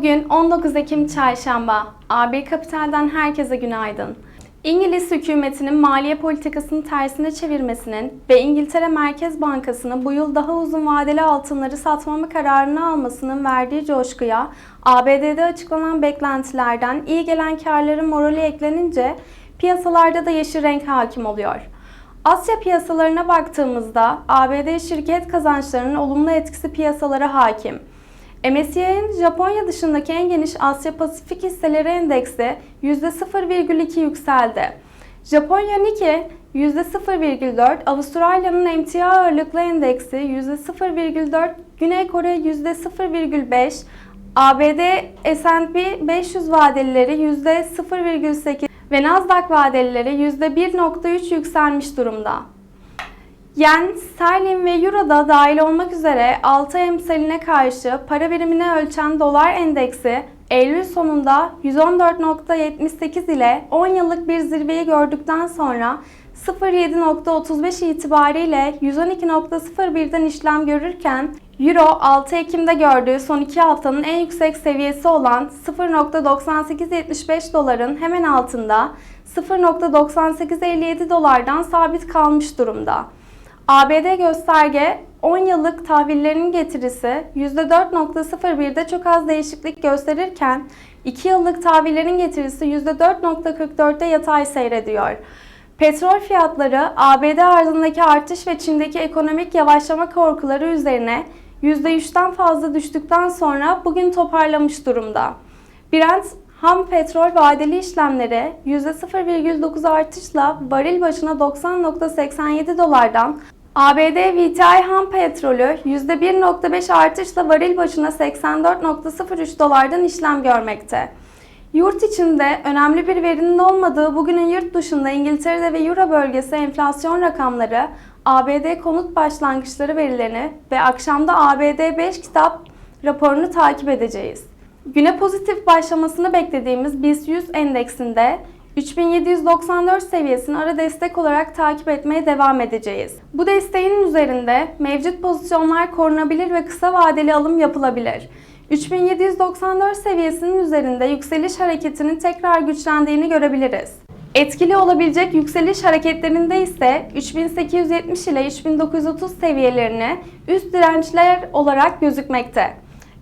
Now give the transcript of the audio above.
Bugün 19 Ekim Çarşamba. A1 Kapital'den herkese günaydın. İngiliz hükümetinin maliye politikasını tersine çevirmesinin ve İngiltere Merkez Bankası'nın bu yıl daha uzun vadeli altınları satmama kararını almasının verdiği coşkuya, ABD'de açıklanan beklentilerden iyi gelen karların morali eklenince piyasalarda da yeşil renk hakim oluyor. Asya piyasalarına baktığımızda ABD şirket kazançlarının olumlu etkisi piyasalara hakim. MSCI'nin Japonya dışındaki en geniş Asya Pasifik hisseleri endeksi %0,2 yükseldi. Japonya Nikkei %0,4, Avustralya'nın emtia ağırlıklı endeksi %0,4, Güney Kore %0,5, ABD S&P 500 vadelileri %0,8 ve Nasdaq vadelileri %1,3 yükselmiş durumda. Yen, sterlin ve euro da dahil olmak üzere 6 emsaline karşı para birimine ölçen dolar endeksi Eylül sonunda 114.78 ile 10 yıllık bir zirveyi gördükten sonra 07.35 itibariyle 112.01'den işlem görürken Euro 6 Ekim'de gördüğü son 2 haftanın en yüksek seviyesi olan 0.9875 doların hemen altında 0.9857 dolardan sabit kalmış durumda. ABD gösterge 10 yıllık tahvillerinin getirisi %4.01'de çok az değişiklik gösterirken 2 yıllık tahvillerin getirisi %4.44'te yatay seyrediyor. Petrol fiyatları ABD arzındaki artış ve Çin'deki ekonomik yavaşlama korkuları üzerine %3'ten fazla düştükten sonra bugün toparlamış durumda. Brent ham petrol vadeli işlemleri %0,9 artışla varil başına 90.87 dolardan ABD VTI ham petrolü %1.5 artışla varil başına 84.03 dolardan işlem görmekte. Yurt içinde önemli bir verinin olmadığı bugünün yurt dışında İngiltere'de ve Euro bölgesi enflasyon rakamları, ABD konut başlangıçları verilerini ve akşamda ABD 5 kitap raporunu takip edeceğiz. Güne pozitif başlamasını beklediğimiz BIST 100 endeksinde 3794 seviyesini ara destek olarak takip etmeye devam edeceğiz. Bu desteğin üzerinde mevcut pozisyonlar korunabilir ve kısa vadeli alım yapılabilir. 3794 seviyesinin üzerinde yükseliş hareketinin tekrar güçlendiğini görebiliriz. Etkili olabilecek yükseliş hareketlerinde ise 3870 ile 3930 seviyelerini üst dirençler olarak gözükmekte.